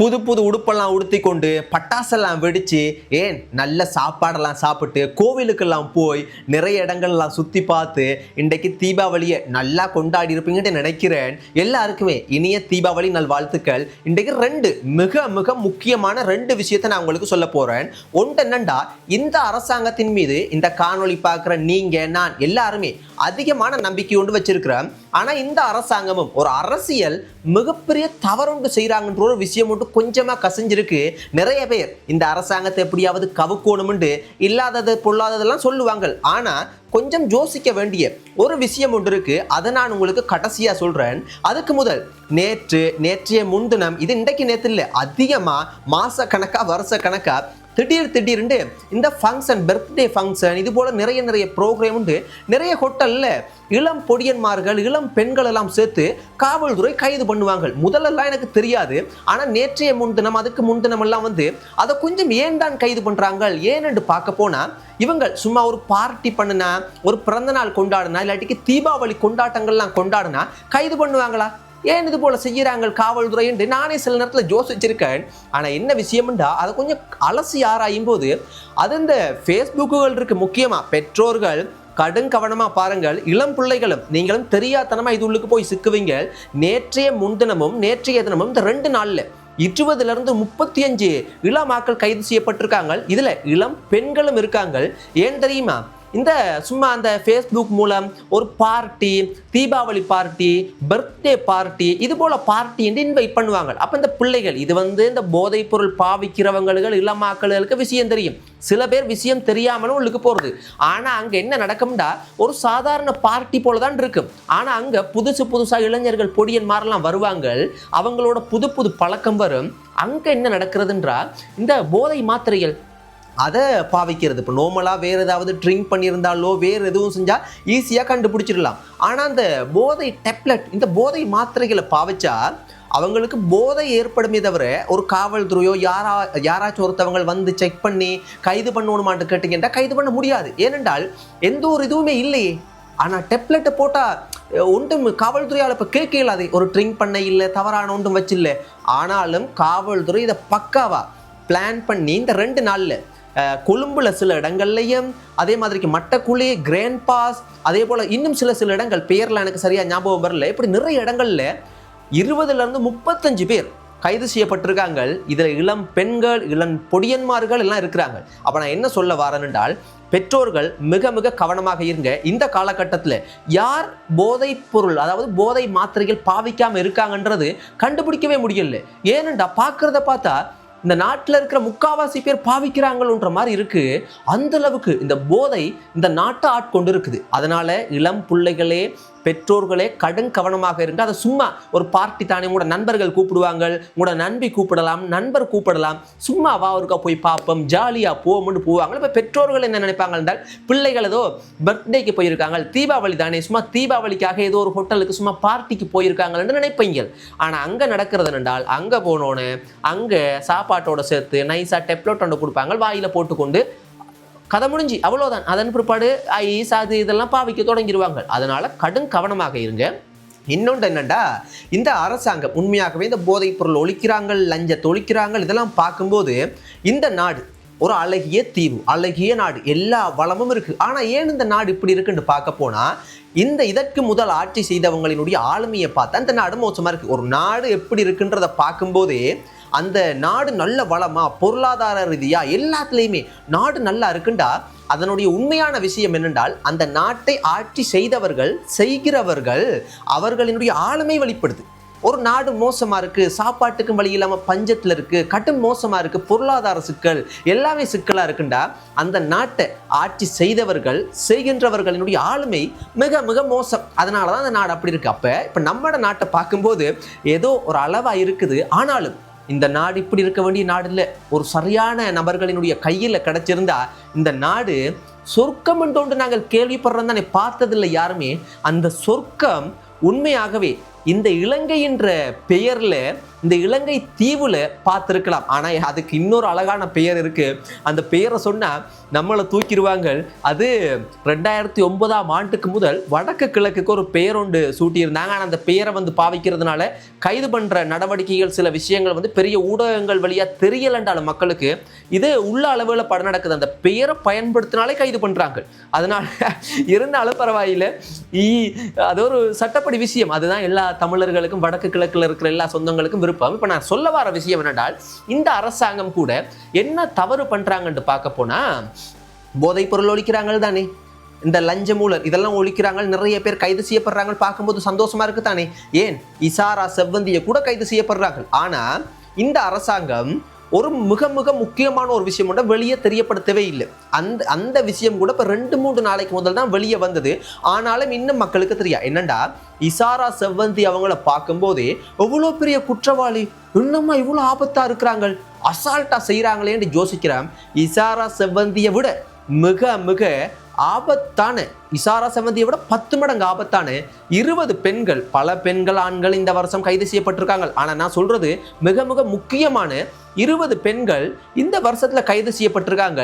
புது புது உடுப்பெல்லாம் உடுத்தி கொண்டு பட்டாசெல்லாம் வெடித்து ஏன் நல்ல சாப்பாடெல்லாம் சாப்பிட்டு கோவிலுக்கெல்லாம் போய் நிறைய இடங்கள்லாம் சுற்றி பார்த்து இன்றைக்கு தீபாவளியை நல்லா கொண்டாடி இருப்பீங்கன்னு நினைக்கிறேன். எல்லாருக்குமே இனிய தீபாவளி நல் வாழ்த்துக்கள். இன்றைக்கு ரெண்டு மிக மிக முக்கியமான ரெண்டு விஷயத்தை நான் உங்களுக்கு சொல்ல போகிறேன் ஒன்று என்னண்டா இந்த அரசாங்கத்தின் மீது இந்த காணொளி பார்க்குற நீங்கள் நான் எல்லாருமே அதிகமான நம்பிக்கை கொண்டு வச்சிருக்கிறேன். ஆனால் இந்த அரசாங்கமும் ஒரு அரசியல் மிகப்பெரிய தவறொன்று செய்கிறாங்கன்ற ஒரு விஷயம் மட்டும் கொஞ்சமாக கசிஞ்சிருக்கு. நிறைய பேர் இந்த அரசாங்கத்தை எப்படியாவது கவுக்கோணும்னு இல்லாதது பொல்லாததெல்லாம் சொல்லுவாங்க. ஆனால் கொஞ்சம் யோசிக்க வேண்டிய ஒரு விஷயம் ஒன்று இருக்கு. அதை நான் உங்களுக்கு கடைசியா சொல்றேன். அதுக்கு முதல் நேற்று நேற்றைய முன்தினம் இது இன்றைக்கு நேற்று இல்லை அதிகமா மாச கணக்கா வருஷ கணக்கா திடீர் திடீர்னு இந்த ஃபங்க்ஷன் பர்த்டே ஃபங்க்ஷன் இது போல் நிறைய நிறைய ப்ரோக்ராம் உண்டு. நிறைய ஹோட்டல்ல இளம் பொடியன்மார்கள் இளம் பெண்கள் எல்லாம் சேர்த்து காவல்துறை கைது பண்ணுவாங்க. முதல்லலாம் எனக்கு தெரியாது. ஆனால் நேற்றைய முன்தினம் அதுக்கு முன்தினம் எல்லாம் வந்து அதை கொஞ்சம் ஏன் தான் கைது பண்ணுறாங்க ஏன்னு பார்க்க போனால் இவங்க சும்மா ஒரு பார்ட்டி பண்ணுனா ஒரு பிறந்த நாள் கொண்டாடுனா இல்லாட்டிக்கு தீபாவளி கொண்டாட்டங்கள்லாம் கொண்டாடுனா கைது பண்ணுவாங்களா? ஏன் இது போல செய்யறாங்க காவல்துறை என்று நானே சில நேரத்தில் யோசிச்சிருக்கேன். ஆனால் என்ன விஷயம்டா? அதை கொஞ்சம் அலசி ஆராயும் போது அது இந்த ஃபேஸ்புக்குகள் இருக்கு முக்கியமாக பெற்றோர்கள் கடும் கவனமாக பாருங்கள். இளம் பிள்ளைகளும் நீங்களும் தெரியாதனமாக இது உள்ளுக்கு போய் சிக்குவீங்க. நேற்றைய முன்தினமும் நேற்றைய தினமும் இந்த ரெண்டு நாளில் இருபதுலேருந்து முப்பத்தி அஞ்சு இளமாக்கள் கைது செய்யப்பட்டிருக்காங்க. இதில் இளம் பெண்களும் இருக்காங்க. ஏன் தெரியுமா? இந்த சும்மா அந்த ஃபேஸ்புக் மூலம் ஒரு party Deepavali party birthday party இது போல பார்ட்டி என்று இன்வைட் பண்ணுவாங்க. அப்போ இந்த பிள்ளைகள் இது வந்து இந்த போதைப் பொருள் பாவிக்கிறவங்களுக்கு இளமாக்களுக்கு விஷயம் தெரியும். சில பேர் விஷயம் தெரியாமலும் உள்ளுக்கு போகிறது ஆனால் அங்கே என்ன நடக்கும்டா? ஒரு சாதாரண பார்ட்டி போல தான் இருக்கும். ஆனால் அங்கே புதுசு புதுசாக இளைஞர்கள் பொடியன் மாதிரிலாம் வருவாங்க. அவங்களோட புது புது பழக்கம் வரும். அங்கே என்ன நடக்கிறதுன்றா? இந்த போதை மாத்திரைகள் அதை பாவிக்கிறது. இப்போ நோமலாக வேறு ஏதாவது ட்ரிங்க் பண்ணியிருந்தாலோ வேறு எதுவும் செஞ்சால் ஈஸியாக கண்டுபிடிச்சிடலாம். ஆனால் அந்த போதை டெப்லெட் இந்த போதை மாத்திரைகளை பாவிச்சா அவங்களுக்கு போதை ஏற்படுமே தவிர ஒரு காவல்துறையோ யாரா யாராச்சும் ஒருத்தவங்க வந்து செக் பண்ணி கைது பண்ணணுமான்னு கேட்டிங்கன்னா கைது பண்ண முடியாது. ஏனென்றால் எந்த ஒரு இதுவுமே இல்லையே. ஆனால் டெப்லெட்டை போட்டால் ஒன்றும் காவல்துறையால் இப்போ கேட்க இல்லாது ஒரு ட்ரிங்க் பண்ண இல்லை தவறான ஒன்றும் வச்சில்ல. ஆனாலும் காவல்துறை இதை பக்காவா பிளான் பண்ணி இந்த ரெண்டு நாளில் கொழும்புல சில இடங்கள்லையும் அதே மாதிரிக்கு மட்டக்குழி கிராண்ட் பாஸ் அதே போல் இன்னும் சில சில இடங்கள் பேரில் எனக்கு சரியாக ஞாபகம் வரல. இப்படி நிறைய இடங்கள்ல இருபதுல இருந்து முப்பத்தஞ்சு பேர் கைது செய்யப்பட்டிருக்காங்க. இதில் இளம் பெண்கள் இளம் பொடியன்மார்கள் எல்லாம் இருக்கிறாங்க. அப்போ நான் என்ன சொல்ல வரேன் என்றால் பெற்றோர்கள் மிக மிக கவனமாக இருங்க. இந்த காலகட்டத்தில் யார் போதைப் பொருள் அதாவது போதை மாத்திரைகள் பாவிக்காமல் இருக்காங்கன்றது கண்டுபிடிக்கவே முடியல. ஏனென்றா பார்க்குறத பார்த்தா இந்த நாட்டில் இருக்கிற முக்காவாசி பேர் பாவிக்கிறாங்கன்ற மாதிரி இருக்கு. அந்த அளவுக்கு இந்த போதை இந்த நாட்டை ஆட்கொண்டு இருக்குது அதனால இளம் பிள்ளைகளே பெற்றோர்களே கடும் கவனமாக இருங்க. அதை சும்மா ஒரு பார்ட்டி தானே உங்களோட நண்பர்கள் கூப்பிடுவாங்க உங்களோட நண்பி கூப்பிடலாம் நண்பர் கூப்பிடலாம். சும்மா வா ஒருக்கா போய் பார்ப்போம் ஜாலியாக போவோம்னு போவாங்க. இப்போ பெற்றோர்கள் என்ன நினைப்பாங்க என்றால் பிள்ளைகள் ஏதோ பர்த்டேக்கு போயிருக்காங்க தீபாவளி தானே சும்மா தீபாவளிக்காக ஏதோ ஒரு ஹோட்டலுக்கு சும்மா பார்ட்டிக்கு போயிருக்காங்கன்னு நினைப்பீங்க ஆனால் அங்கே நடக்கிறது என்றால் அங்கே போனோன்னு அங்கே சாப்பாட்டோட சேர்த்து நைஸாக டெப்லெட் ஒன்று கொடுப்பாங்க. வாயில் போட்டுக்கொண்டு கதை முடிஞ்சு. அவ்வளோதான் அதன் பிற்பாடு ஐஸ் அது இதெல்லாம் பாவிக்க தொடங்கிடுவாங்க அதனால் கடும் கவனமாக இருங்க. இன்னொன்று என்னென்னா இந்த அரசாங்கம் உண்மையாகவே இந்த போதைப் பொருள் ஒழிக்கிறாங்க லஞ்சத்தை ஒழிக்கிறாங்க இதெல்லாம் பார்க்கும்போது இந்த நாடு ஒரு அழகிய தீவு அழகிய நாடு. எல்லா வளமும் இருக்குது ஆனால் ஏன் இந்த நாடு இப்படி இருக்குன்னு பார்க்க போனால் இந்த இதற்கு முதல் ஆட்சி செய்தவங்களினுடைய ஆளுமையை பார்த்தா இந்த நாடு மோசமாக இருக்குது ஒரு நாடு எப்படி இருக்குன்றதை பார்க்கும்போதே அந்த நாடு நல்ல வளமா பொருளாதார ரீதியா எல்லாத்துலேயுமே நாடு நல்லா இருக்குண்டா? அதனுடைய உண்மையான விஷயம் என்னென்றால் அந்த நாட்டை ஆட்சி செய்தவர்கள் செய்கிறவர்கள் அவர்களினுடைய ஆளுமை வெளிப்படுது. ஒரு நாடு மோசமாக இருக்குது சாப்பாட்டுக்கும் வழி இல்லாமல் பஞ்சத்தில் இருக்குது கட்டும் மோசமாக இருக்குது பொருளாதார சிக்கல் எல்லாமே சிக்கலாக இருக்குண்டா? அந்த நாட்டை ஆட்சி செய்தவர்கள் செய்கின்றவர்களினுடைய ஆளுமை மிக மிக மோசம். அதனால தான் அந்த நாடு அப்படி இருக்குது அப்போ இப்போ நம்மளோட நாட்டை பார்க்கும்போது ஏதோ ஒரு அளவாக இருக்குது. ஆனாலும் இந்த நாடு இப்படி இருக்க வேண்டிய நாடு இல்லை. ஒரு சரியான நபர்களினுடைய கையில் கிடைச்சிருந்தா இந்த நாடு சொர்க்கம் என்று நாங்கள் கேள்விப்படுறோம் தானே பார்த்ததில்லை யாருமே. அந்த சொர்க்கம் உண்மையாகவே இந்த இலங்கைன்ற பெயரில் இந்த இலங்கை தீவில் பார்த்துருக்கலாம். ஆனால் அதுக்கு இன்னொரு அழகான பெயர் இருக்குது அந்த பெயரை சொன்னால் நம்மளை தூக்கிடுவாங்க. அது ரெண்டாயிரத்தி ஒன்பதாம் ஆண்டுக்கு முதல் வடக்கு கிழக்குக்கு ஒரு பெயர் ஒன்று சூட்டியிருந்தாங்க. ஆனால் அந்த பெயரை வந்து பாவிக்கிறதுனால கைது பண்ணுற நடவடிக்கைகள் சில விஷயங்கள் வந்து பெரிய ஊடகங்கள் வழியாக தெரியலண்டாலும் மக்களுக்கு இது உள்ள அளவில் படம் நடக்குது. அந்த பெயரை பயன்படுத்தினாலே கைது பண்ணுறாங்க அதனால் இருந்தாலும் பரவாயில்ல. அது ஒரு சட்டப்படி விஷயம். அதுதான் எல்லா தமிழர்களுக்கும் வடக்கு கிழக்கில் இருக்கிற எல்லா சொந்தங்களுக்கும் விருப்பம். இப்போ நான் சொல்ல வர விஷயம் என்னென்றால் இந்த அரசாங்கம் கூட என்ன தவறு பண்ணுறாங்கன்ட்டு பார்க்க போனா போதைப் பொருள் ஒழிக்கிறாங்க தானே இந்த லஞ்ச மூலர் இதெல்லாம் ஒழிக்கிறாங்க நிறைய பேர் கைது செய்யப்படுறாங்க பார்க்கும்போது சந்தோஷமா இருக்கு தானே ஏன்? இசாரா செவ்வந்தியை கூட கைது செய்யப்படுறாங்க ஆனா இந்த அரசாங்கம் ஒரு மிக மிக முக்கியமான ஒரு விஷயம் கூட வெளியே தெரியப்படுத்தவே இல்லை. அந்த அந்த விஷயம் கூட இப்போ ரெண்டு மூன்று நாளைக்கு முதல் தான் வெளியே வந்தது. ஆனாலும் இன்னும் மக்களுக்கு தெரியா? என்னண்டா? இசாரா செவ்வந்தி அவங்கள பார்க்கும்போதே எவ்வளோ பெரிய குற்றவாளி? இன்னுமா இவ்வளோ ஆபத்தாக இருக்கிறாங்க அசால்ட்டாக செய்கிறாங்களேன்னு யோசிக்கிறேன். இசாரா செவ்வந்தியை விட மிக மிக ஆபத்தான இசாரா செவந்தியை விட பத்து மடங்கு ஆபத்தான இருபது பெண்கள் பல பெண்கள் ஆண்கள் இந்த வருஷம் கைது செய்யப்பட்டிருக்காங்க. ஆனால் நான் சொல்றது மிக மிக முக்கியமான இருபது பெண்கள் இந்த வருஷத்தில் கைது செய்யப்பட்டிருக்காங்க.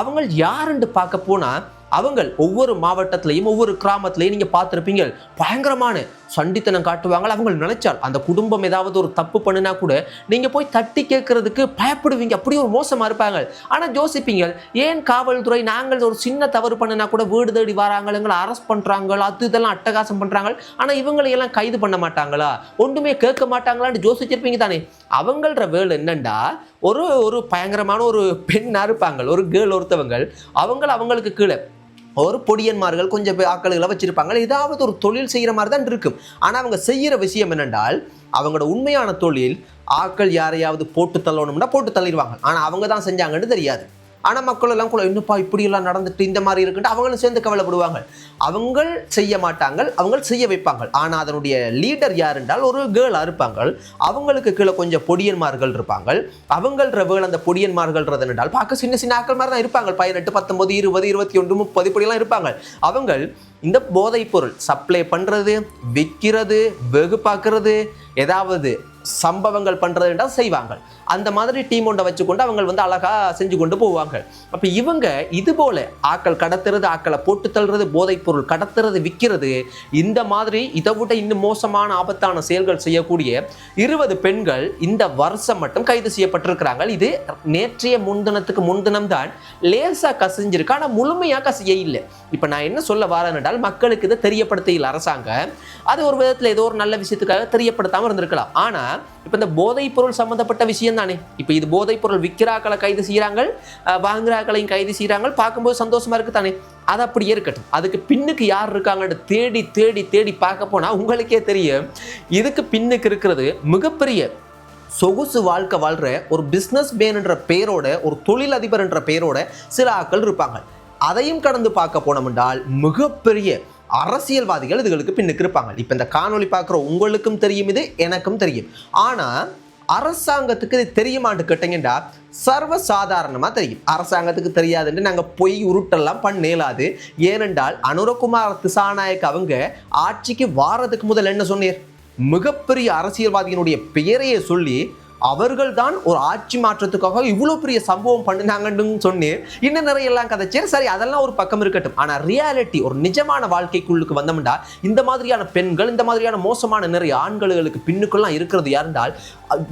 அவங்க யாருன்னு பார்க்க போனால் அவங்கள் ஒவ்வொரு மாவட்டத்திலையும் ஒவ்வொரு கிராமத்திலையும் நீங்கள் பார்த்துருப்பீங்க. பயங்கரமான சண்டித்தனம் காட்டுவாங்க அவங்க நினைச்சால் அந்த குடும்பம் ஏதாவது ஒரு தப்பு பண்ணுனா கூட நீங்க போய் தட்டி கேட்கறதுக்கு பயப்படுவீங்க. அப்படி ஒரு மோசமா இருப்பாங்க. ஆனா யோசிப்பீங்க ஏன் காவல்துறை நாங்கள் ஒரு சின்ன தவறு பண்ணுனா கூட வீடு தேடி வராங்க எங்களை அரெஸ்ட் பண்றாங்க அது இதெல்லாம் அட்டகாசம் பண்றாங்க. ஆனா இவங்களை எல்லாம் கைது பண்ண மாட்டாங்களா? ஒன்றுமே கேட்க மாட்டாங்களான்னு யோசிச்சிருப்பீங்க தானே. அவங்கள வேலை என்னண்டா? ஒரு ஒரு பயங்கரமான ஒரு பெண்ணா இருப்பாங்க. ஒரு கேர்ள் ஒருத்தவங்க. அவங்கள அவங்களுக்கு கீழே ஒரு பொடியன்மார்கள் கொஞ்சம் பேர் ஆட்களை வச்சுருப்பாங்க ஏதாவது ஒரு தொழில் செய்கிற மாதிரி தான் இருக்கும். ஆனால் அவங்க செய்கிற விஷயம் என்னென்றால் அவங்களோட உண்மையான தொழில் ஆக்கள் யாரையாவது போட்டு தள்ளணும்னா போட்டு தள்ளிடுவாங்க. ஆனால் அவங்க தான் செஞ்சாங்கன்னு தெரியாது. ஆனால் மக்கள் எல்லாம் கூட இன்னுப்பா இப்படியெல்லாம் நடந்துட்டு இந்த மாதிரி இருக்குன்ட்டு அவங்களும் சேர்ந்து கவலைப்படுவாங்க. அவங்க செய்ய மாட்டாங்க அவங்க செய்ய வைப்பாங்க ஆனால் அதனுடைய லீடர் யார் என்றால் ஒரு கேர்ளாக இருப்பாங்க அவங்களுக்கு கீழே கொஞ்சம் பொடியன்மார்கள் இருப்பாங்க அவங்கள வேலை அந்த பொடியன்மார்கள்ன்றது என்றால் பார்க்க சின்ன சின்ன ஆட்கள் மாதிரி தான் இருப்பாங்க பதினெட்டு பத்தொம்பது இருபது இருபத்தி ஒன்று முப்பது இப்படிலாம் இருப்பாங்க அவங்க இந்த போதைப் பொருள் சப்ளை பண்ணுறது விற்கிறது வெகு பார்க்கறது ஏதாவது சம்பவங்கள் பண்ணுறது என்றால் செய்வாங்க. அந்த மாதிரி டீம் ஒன்றை வச்சுக்கொண்டு அவங்க வந்து அழகாக செஞ்சு கொண்டு போவாங்க. அப்போ இவங்க இது போல் ஆக்கள் கடத்துறது ஆக்களை போட்டு தள்ளுறது போதைப் பொருள் கடத்துறது விற்கிறது இந்த மாதிரி இதை விட இன்னும் மோசமான ஆபத்தான செயல்கள் செய்யக்கூடிய இருபது பெண்கள் இந்த வருஷம் மட்டும் கைது செய்யப்பட்டிருக்கிறாங்க. இது நேற்றைய முன்தினத்துக்கு முன்தினம் தான் லேசாக கசிஞ்சிருக்கு. ஆனால் முழுமையாக கசிய இல்லை. இப்போ நான் என்ன சொல்ல வரேன் என்றால் மக்களுக்கு இதை தெரியப்படுத்த அரசாங்கம் அது ஒரு விதத்தில் ஏதோ ஒரு நல்ல விஷயத்துக்காக தெரியப்படுத்தாமல் இருந்திருக்கலாம். ஆனால் இப்போ இந்த போதைப் பொருள் சம்மந்தப்பட்ட விஷயம் தானே? இப்போ இது போதைப் பொருள் விற்கிறாக்களை கைது செய்கிறாங்க வாங்குறாக்களையும் கைது செய்கிறாங்க பார்க்கும்போது சந்தோஷமா இருக்கு தானே? அது அப்படியே இருக்கட்டும். அதுக்கு பின்னுக்கு யார் இருக்காங்கன்னு தேடி தேடி தேடி பார்க்க போனால் உங்களுக்கே தெரியும். இதுக்கு பின்னுக்கு இருக்கிறது மிகப்பெரிய சொகுசு வாழ்க்கை வாழ்கிற ஒரு பிஸ்னஸ் மேன்ன்ற பெயரோட ஒரு தொழிலதிபர் என்ற பெயரோட சில ஆக்கள் இருப்பாங்க. அதையும் கடந்து பார்க்க போனோம் என்றால் மிகப்பெரிய அரசியல்வாதிகள் இதுகளுக்கு பின்னுக்கு இருப்பாங்க. இப்போ இந்த காணொளி பார்க்குற உங்களுக்கும் தெரியும் இது எனக்கும் தெரியும். ஆனால் அரசாங்கத்துக்கு இது தெரியுமான்னு கேட்டீங்கன்னா சர்வ சாதாரணமாக தெரியும். அரசாங்கத்துக்கு தெரியாதுன்னு நாங்கள் பொய் உருட்டெல்லாம் பண்ணேலாது. ஏனென்றால் அனுரகுமார் திசாநாயக் அவங்க ஆட்சிக்கு வாரதுக்கு முதல் என்ன சொன்னீர்? மிகப்பெரிய அரசியல்வாதியினுடைய பெயரையே சொல்லி அவர்கள் தான் ஒரு ஆட்சி மாற்றத்துக்காக இவ்வளோ பெரிய சம்பவம் பண்ணினாங்கன்னு சொன்னேன். இன்னும் நிறைய எல்லாம் கதைச்சேன். சரி அதெல்லாம் ஒரு பக்கம் இருக்கட்டும். ஆனால் ரியாலிட்டி ஒரு நிஜமான வாழ்க்கைக்குள்ளுக்கு வந்தோம்டா இந்த மாதிரியான பெண்கள் இந்த மாதிரியான மோசமான நிறைய ஆண்களுக்கு பின்னுக்கெல்லாம் இருக்கிறது யாருந்தால்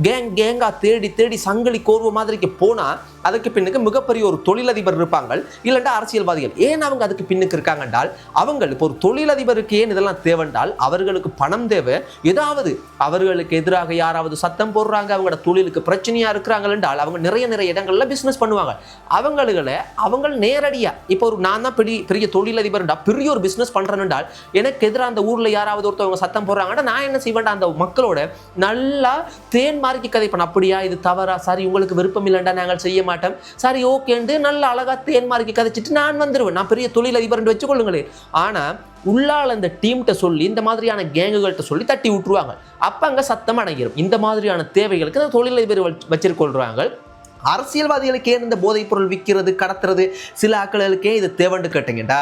கேங் கேங்கா தேடி தேடி சங்கிலி கோர்வு மாதிரிக்கு போனால் அதுக்கு பின்னுக்கு மிகப்பெரிய ஒரு தொழிலதிபர் இருப்பாங்க இல்லைண்டா அரசியல்வாதிகள். ஏன் அவங்க அதுக்கு பின்னுக்கு இருக்காங்க என்றால் அவங்க இப்போ ஒரு தொழிலதிபருக்கு ஏன் இதெல்லாம் தேவைன்றால் அவர்களுக்கு பணம் தேவை. ஏதாவது அவர்களுக்கு எதிராக யாராவது சத்தம் போடுறாங்க அவங்களோட தொழிலுக்கு பிரச்சனையாக இருக்கிறாங்கன்றால் அவங்க நிறைய நிறைய இடங்களில் பிஸ்னஸ் பண்ணுவாங்க. அவங்களை அவங்க நேரடியாக இப்போ ஒரு நான் தான் பெரிய பெரிய தொழிலதிபர் பெரிய ஒரு பிஸ்னஸ் பண்றேன் எனக்கு எதிராக அந்த ஊரில் யாராவது ஒருத்தவங்க சத்தம் போடுறாங்கன்னா நான் என்ன செய்வேன்டா அந்த மக்களோட நல்லா தேன் மார்க்கி கதைப்பேன் அப்படியா இது தவறா? சரி உங்களுக்கு விருப்பம் இல்லைண்டா நாங்கள் செய்ய மாட்டோம். சரி ஓகேண்டு நல்லா அழகாக தேன் மார்க்கி கதைச்சிட்டு நான் வந்துடுவேன் நான் பெரிய தொழிலதிபர் வச்சுக்கொள்ளுங்களேன். ஆனால் உள்ளால் அந்த டீம்கிட்ட சொல்லி இந்த மாதிரியான கேங்குகள்கிட்ட சொல்லி தட்டி விட்டுருவாங்க. அப்போ அங்கே சத்தம் அடங்கிடும் இந்த மாதிரியான தேவைகளுக்கு அந்த தொழிலதிபர் வச்சிருக்கொள்கிறாங்க அரசியல்வாதிகளுக்கே இந்த போதைப் பொருள் விற்கிறது கடத்துறது சில ஆட்களுக்கே இது தேவைன்னு கேட்டீங்கன்னா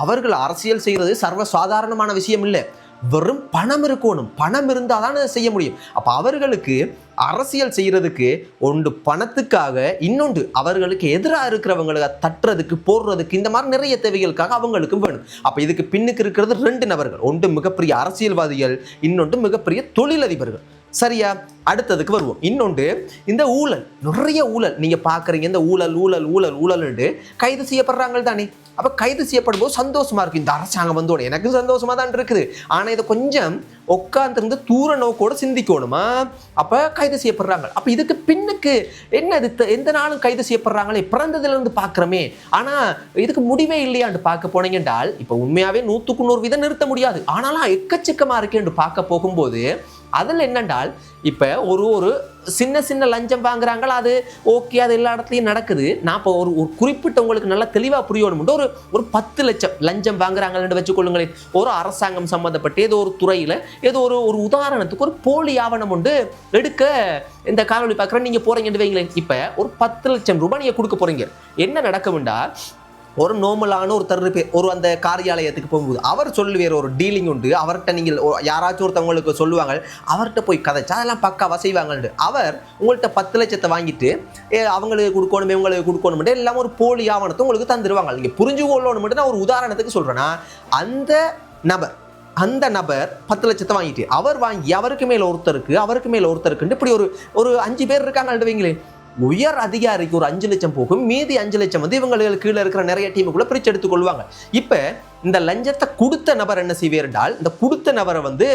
அவர்கள் அரசியல் செய்கிறது சர்வ சாதாரணமான விஷயம் இல்லை. வெறும் பணம் இருக்கணும். பணம் இருந்தால் தான் அதை செய்ய முடியும். அப்போ அவர்களுக்கு அரசியல் செய்கிறதுக்கு ஒன்று பணத்துக்காக இன்னொன்று அவர்களுக்கு எதிராக இருக்கிறவங்களை தட்டுறதுக்கு போடுறதுக்கு இந்த மாதிரி நிறைய தேவைகளுக்காக அவங்களுக்கும் வேணும். அப்போ இதுக்கு பின்னுக்கு இருக்கிறது ரெண்டு நபர்கள். ஒன்று மிகப்பெரிய அரசியல்வாதிகள் இன்னொன்று மிகப்பெரிய தொழிலதிபர்கள். சரியா? அடுத்ததுக்கு வருவோம். இன்னொன்று இந்த ஊழல். நிறைய ஊழல். நீங்கள் பார்க்குறீங்க இந்த ஊழல் ஊழல் ஊழல் ஊழல்னு கைது செய்யப்படுறாங்க தானே அப்போ கைது செய்யப்படும் போது சந்தோஷமா இருக்குது இந்த அரசாங்கம் வந்தோட எனக்கு சந்தோஷமா தான் இருக்குது. ஆனால் இதை கொஞ்சம் உட்காந்துருந்து தூர நோக்கோடு சிந்திக்கணுமா? அப்போ கைது செய்யப்படுறாங்க. அப்போ இதுக்கு பின்னுக்கு என்ன இது எந்த நாளும் கைது செய்யப்படுறாங்களே? பிறந்ததுலேருந்து பார்க்குறோமே. ஆனால் இதுக்கு முடிவே இல்லையான்னு பார்க்க போனீங்க என்றால் இப்போ உண்மையாகவே நூற்றுக்கு நூறு வீதம் நிறுத்த முடியாது. ஆனாலும் எக்கச்சக்கமாக இருக்கேன்னு பார்க்க போகும்போது அதில் என்னென்றால் இப்போ ஒரு ஒரு சின்ன சின்ன லஞ்சம் வாங்குறாங்களா அது ஓகே அது எல்லா இடத்துலையும் நடக்குது. நான் இப்போ ஒரு ஒரு குறிப்பிட்ட உங்களுக்கு நல்லா தெளிவாக புரியணும்ட்டு ஒரு ஒரு பத்து லட்சம் லஞ்சம் வாங்குறாங்கன்னு வச்சுக்கொள்ளுங்களேன். ஒரு அரசாங்கம் சம்மந்தப்பட்ட ஏதோ ஒரு துறையில் ஏதோ ஒரு ஒரு உதாரணத்துக்கு ஒரு போலி ஆவணம் உண்டு. எடுக்க இந்த காணொலி பார்க்குறேன் நீங்கள் போகிறீங்கன்னு வைங்களேன். இப்போ ஒரு பத்து லட்சம் ரூபாய் நீங்கள் கொடுக்க போகிறீங்க என்ன நடக்கும்டா ஒரு நோமலான ஒரு தருப்பே ஒரு அந்த காரியாலயத்துக்கு போகும்போது. அவர் சொல்லுவார் ஒரு டீலிங் உண்டு. அவர்கிட்ட நீங்கள் யாராச்சும் ஒருத்தவங்களுக்கு சொல்லுவாங்க அவர்கிட்ட போய் கதைச்சா அதெல்லாம் பக்காவாக செய்வாங்கன்ட்டு அவர் உங்கள்கிட்ட பத்து லட்சத்தை வாங்கிட்டு ஏ அவங்களுக்கு கொடுக்கணும் இவங்களுக்கு கொடுக்கணும் எல்லாம் ஒரு போலி ஆவணத்தை உங்களுக்கு தந்துடுவாங்க நீங்கள் புரிஞ்சு கொள்ளணும் மட்டும் நான் ஒரு உதாரணத்துக்கு சொல்கிறேன்னா அந்த நபர் அந்த நபர் பத்து லட்சத்தை வாங்கிட்டு அவர் வாங்கி அவருக்கு மேல ஒருத்தருக்கு அவருக்கு மேல ஒருத்தருக்குன்ட்டு இப்படி ஒரு ஒரு அஞ்சு பேர் இருக்காங்க வைங்களேன். உயர் அதிகாரிக்கு ஒரு அஞ்சு லட்சம் போகும் மீதி அஞ்சு லட்சம் வந்து இவங்களுக்கு கீழே இருக்கிற நிறைய டீமுக்குள்ள பிரிச்சு எடுத்துக்கொள்வாங்க இப்போ இந்த லஞ்சத்தை கொடுத்த நபர் என்ன செய்வார் என்றால் இந்த கொடுத்த நபரை வந்து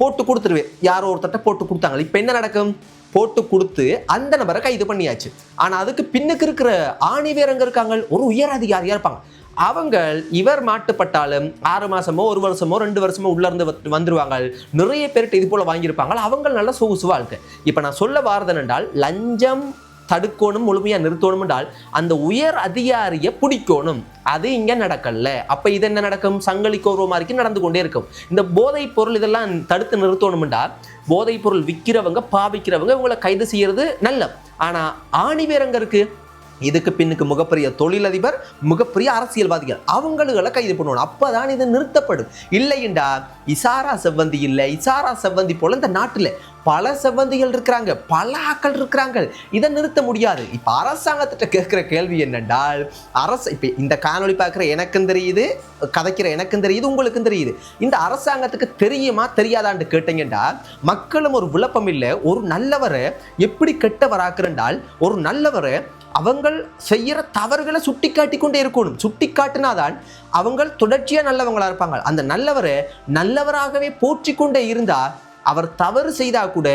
போட்டு கொடுத்துருவேன் யாரோ ஒருத்தட்ட போட்டு கொடுத்தாங்க. இப்போ என்ன நடக்கும்? போட்டு கொடுத்து அந்த நபரை கைது பண்ணியாச்சு. ஆனால் அதுக்கு பின்னுக்கு இருக்கிற ஆணி வீரங்க இருக்காங்க? ஒரு உயர் அதிகாரியா இருப்பாங்க. அவங்க இவர் மாட்டுப்பட்டாலும் ஆறு மாசமோ ஒரு வருஷமோ ரெண்டு வருஷமோ உள்ள இருந்து வந்துருவாங்க. நிறைய பேர்கிட்ட இது போல வாங்கியிருப்பாங்க. அவங்க நல்ல சொகுசு வாழ்க்கை. இப்போ நான் சொல்ல வாரதன் என்றால் லஞ்சம் தடுக்கணும் முழுமையாக நிறுத்தணும் என்றால் அந்த உயர் அதிகாரியை பிடிக்கணும். அது இங்கே நடக்கல. அப்போ இது என்ன நடக்கும்? சங்கிலி கோர்வ மாதிரிக்கு நடந்து கொண்டே இருக்கும். இந்த போதைப் பொருள் இதெல்லாம் தடுத்து நிறுத்தணும்டா போதைப் பொருள் விற்கிறவங்க பாவிக்கிறவங்க இவங்களை கைது செய்யறது நல்ல. ஆனால் ஆணிவேரங்க இருக்குது இதுக்கு பின்னுக்கு மிகப்பெரிய தொழிலதிபர் மிகப்பெரிய அரசியல்வாதிகள் அவங்களுகளை கைது பண்ணணும். அப்பதான் இது நிறுத்தப்படும். இல்லைண்டா இசாரா செவ்வந்தி இல்லை. இசாரா செவ்வந்தி போல இந்த நாட்டில் பல செவ்வந்திகள் இருக்கிறாங்க பல ஆக்கள் இருக்கிறாங்க. இதை நிறுத்த முடியாது. இப்போ அரசாங்கத்திட்ட கேட்குற கேள்வி என்னென்றால் அரசு இப்போ இந்த காணொளி பார்க்குற எனக்கும் தெரியுது கதைக்கிற எனக்கும் தெரியுது உங்களுக்கும் தெரியுது. இந்த அரசாங்கத்துக்கு தெரியுமா தெரியாதான்னு கேட்டீங்கன்னா மக்களும் ஒரு விளப்பம் இல்லை. ஒரு நல்லவரை எப்படி கெட்டவராக்குறண்டால் ஒரு நல்லவரை அவங்கள் செய்கிற தவறுகளை சுட்டி காட்டி கொண்டே இருக்கணும். சுட்டி காட்டினாதான் அவங்கள் தொடர்ச்சியாக நல்லவங்களாக இருப்பாங்க. அந்த நல்லவரை நல்லவராகவே போற்றி கொண்டே இருந்தால் அவர் தவறு செய்தால் கூட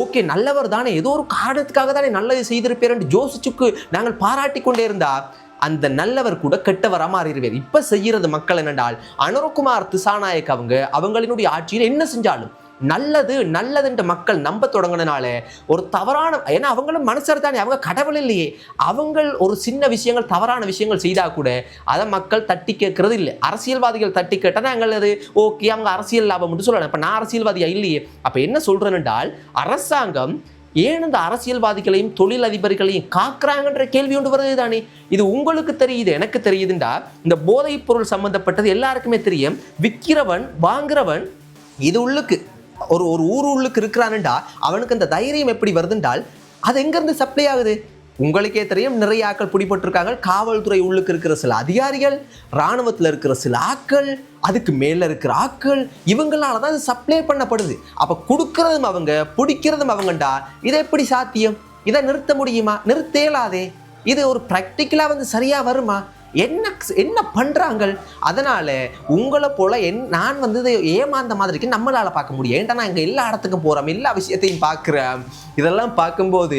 ஓகே நல்லவர் தானே ஏதோ ஒரு காரணத்துக்காக தானே நல்லது செய்திருப்பேர் என்று ஜோசிச்சுக்கு நாங்கள் பாராட்டி கொண்டே இருந்தால் அந்த நல்லவர் கூட கெட்டவராக மாறிடுவார். இப்போ செய்கிறது மக்கள் என்னென்றால் அனுரகுமார் திசாநாயக் அவங்க அவங்களினுடைய ஆட்சியில் என்ன செஞ்சாலும் நல்லது நல்லதுன்ட்டு மக்கள் நம்ப தொடங்கினால ஒரு தவறான ஏன்னா அவங்களும் மனுஷர் தானே அவங்க கடவுள் இல்லையே. அவங்கள் ஒரு சின்ன விஷயங்கள் தவறான விஷயங்கள் செய்தா கூட அதை மக்கள் தட்டி கேட்கறது இல்லை. அரசியல்வாதிகள் தட்டி கேட்டால் நாங்கள் அது ஓகே அவங்க அரசியல் லாபம் மட்டும் சொல்லலாம். இப்போ நான் அரசியல்வாதியா இல்லையே? அப்போ என்ன சொல்றேன் என்றால் அரசாங்கம் ஏன் இந்த அரசியல்வாதிகளையும் தொழிலதிபர்களையும் காக்குறாங்கன்ற கேள்வி ஒன்று வருது தானே? இது உங்களுக்கு தெரியுது எனக்கு தெரியுதுண்டா. இந்த போதைப் பொருள் சம்பந்தப்பட்டது எல்லாருக்குமே தெரியும். விற்கிறவன் வாங்குறவன் இது உள்ளுக்கு. ஒரு ஒரு ஊர் உள்ளுக்கு இருக்கிறானுண்டா அவனுக்கு அந்த தைரியம் எப்படி வருதுன்றால் அது எங்கேருந்து சப்ளை ஆகுது? உங்களுக்கே தெரியும் நிறைய ஆட்கள் பிடிபட்டிருக்காங்க. காவல்துறை உள்ளுக்கு இருக்கிற சில அதிகாரிகள் இராணுவத்தில் இருக்கிற சில ஆக்கள் அதுக்கு மேலே இருக்கிற ஆக்கள் இவங்களால தான் அது சப்ளை பண்ணப்படுது. அப்போ கொடுக்கறதும் அவங்க பிடிக்கிறதும் அவங்கண்டா இதை எப்படி சாத்தியம்? இதை நிறுத்த முடியுமா? நிறுத்த இயலாதே இது ஒரு ப்ராக்டிக்கலாக வந்து சரியாக வருமா? என்ன என்ன பண்ணுறாங்க அதனால் உங்களை போல் என் நான் வந்து ஏமாந்த மாதிரிக்கு நம்மளால் பார்க்க முடியும். ஏன்டா நான் இங்கே எல்லா இடத்துக்கும் போகிறோம் எல்லா விஷயத்தையும் பார்க்குறேன்? இதெல்லாம் பார்க்கும்போது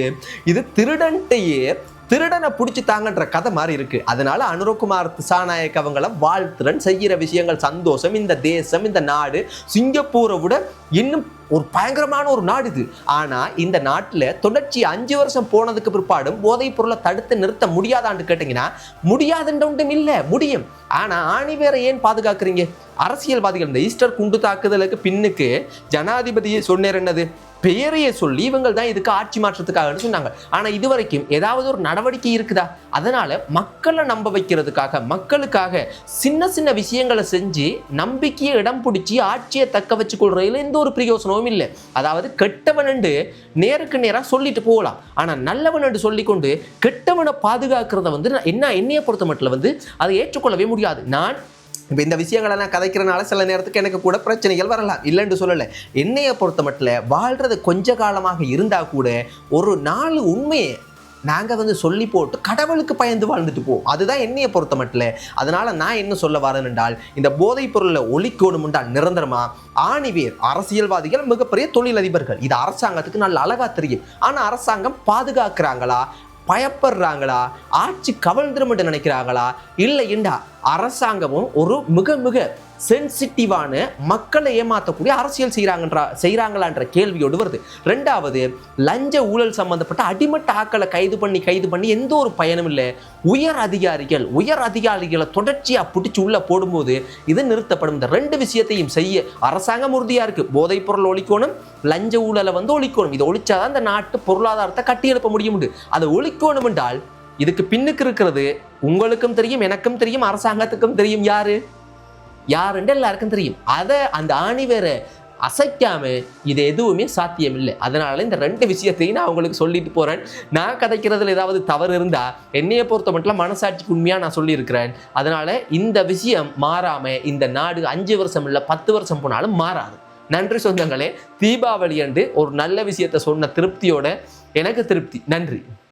இது திருடன்ட்டையே திருடனை பிடிச்சி தாங்கன்ற கதை மாதிரி இருக்கு. அதனால அனுரகுமார் திசாநாயக் அவங்கள வாழ்த்துடன் செய்கிற விஷயங்கள் சந்தோஷம் இந்த தேசம் இந்த நாடு சிங்கப்பூரை விட இன்னும் ஒரு பயங்கரமான ஒரு நாடு இது. ஆனால் இந்த நாட்டில் தொடர்ச்சி அஞ்சு வருஷம் போனதுக்கு பிற்பாடும் போதைப் பொருளை தடுத்து நிறுத்த முடியாதான்னு கேட்டிங்கன்னா முடியாதுன்ற ஒன்றும் இல்லை முடியும். ஆனால் ஆணி வேற ஏன் பாதுகாக்கிறீங்க? அரசியல்வாதிகள் இந்த ஈஸ்டர் குண்டு தாக்குதலுக்கு பின்னுக்கு ஜனாதிபதியை சொன்னேர் என்னது? பெயரையே சொல்லி இவங்க தான் இதுக்கு ஆட்சி மாற்றத்துக்காக சொன்னாங்க. ஆனா இதுவரைக்கும் ஏதாவது ஒரு நடவடிக்கை இருக்குதா? அதனால மக்களை நம்ப வைக்கிறதுக்காக மக்களுக்காக சின்ன சின்ன விஷயங்களை செஞ்சு நம்பிக்கையை இடம் பிடிச்சி ஆட்சியை தக்க வச்சு கொள்றதுல எந்த ஒரு பிரயோசனமும் இல்லை. அதாவது கெட்டவனண்டு நேருக்கு நேராக சொல்லிட்டு போகலாம். ஆனால் நல்லவன் என்று சொல்லிக்கொண்டு கெட்டவனை பாதுகாக்கிறத வந்து நான் என்ன என்னையை பொறுத்த மட்டும் வந்து அதை ஏற்றுக்கொள்ளவே முடியாது. நான் இப்போ இந்த விஷயங்களை நான் கதைக்கிறனால சில நேரத்துக்கு எனக்கு கூட பிரச்சனைகள் வரலாம். இல்லைன்னு சொல்லலை. என்னைய பொறுத்த மட்டும் வாழ்கிறது கொஞ்ச காலமாக இருந்தால் கூட ஒரு நாலு உண்மையை நாங்கள் வந்து சொல்லி போட்டு கடவுளுக்கு பயந்து வாழ்ந்துட்டு போவோம் அதுதான் என்னையை பொறுத்த மட்டும் அதனால நான் என்ன சொல்ல வரேன் என்றால் இந்த போதைப் பொருளை ஒழிக்கணும் என்றால் நிரந்தரமா ஆணிவேர் அரசியல்வாதிகள் மிகப்பெரிய தொழிலதிபர்கள். இது அரசாங்கத்துக்கு நல்ல அழகா தெரியும். ஆனால் அரசாங்கம் பாதுகாக்கிறாங்களா? பயப்படுறாங்களா? ஆட்சி கவழ்ந்துடும் என்று நினைக்கிறாங்களா? இல்லை என்றா அரசாங்கமும் ஒரு மிக மிக சென்சிட்டிவான மக்களை ஏமாற்றக்கூடிய அரசியல் செய்கிறாங்கன்ற செய்கிறாங்களான்ற கேள்வியோடு வருது. ரெண்டாவது லஞ்ச ஊழல் சம்பந்தப்பட்ட அடிமட்ட ஆக்களை கைது பண்ணி கைது பண்ணி எந்த ஒரு பயனும் இல்லை. உயர் அதிகாரிகள் உயர் அதிகாரிகளை தொடர்ச்சியாக பிடிச்சி உள்ளே போடும்போது இது நிறுத்தப்படும். இந்த ரெண்டு விஷயத்தையும் செய்ய அரசாங்கம் உறுதியாக இருக்குது போதைப் பொருள் ஒழிக்கணும் லஞ்ச ஊழலை வந்து ஒழிக்கணும். இதை ஒழிச்சாதான் இந்த நாட்டு பொருளாதாரத்தை கட்டி எழுப்ப முடியும். அதை ஒழிக்கணும் என்றால் இதுக்கு பின்னுக்கு இருக்கிறது உங்களுக்கும் தெரியும் எனக்கும் தெரியும் அரசாங்கத்துக்கும் தெரியும் யாரு? யாருன்னு எல்லாருக்கும் தெரியும். அதை அந்த ஆணி வேற அசைக்காம இது எதுவுமே சாத்தியம் இல்லை அதனால இந்த ரெண்டு விஷயத்தையும் நான் உங்களுக்கு சொல்லிட்டு போறேன். நான் கதைக்கிறதுல ஏதாவது தவறு இருந்தா என்னைய பொறுத்த மட்டும் மனசாட்சிக்கு உண்மையா நான் சொல்லியிருக்கிறேன். அதனால இந்த விஷயம் மாறாம இந்த நாடு அஞ்சு வருஷம் இல்லை பத்து வருஷம் போனாலும் மாறாது. நன்றி சொந்தங்களே. தீபாவளி அன்று ஒரு நல்ல விஷயத்த சொன்ன திருப்தியோட எனக்கு திருப்தி. நன்றி.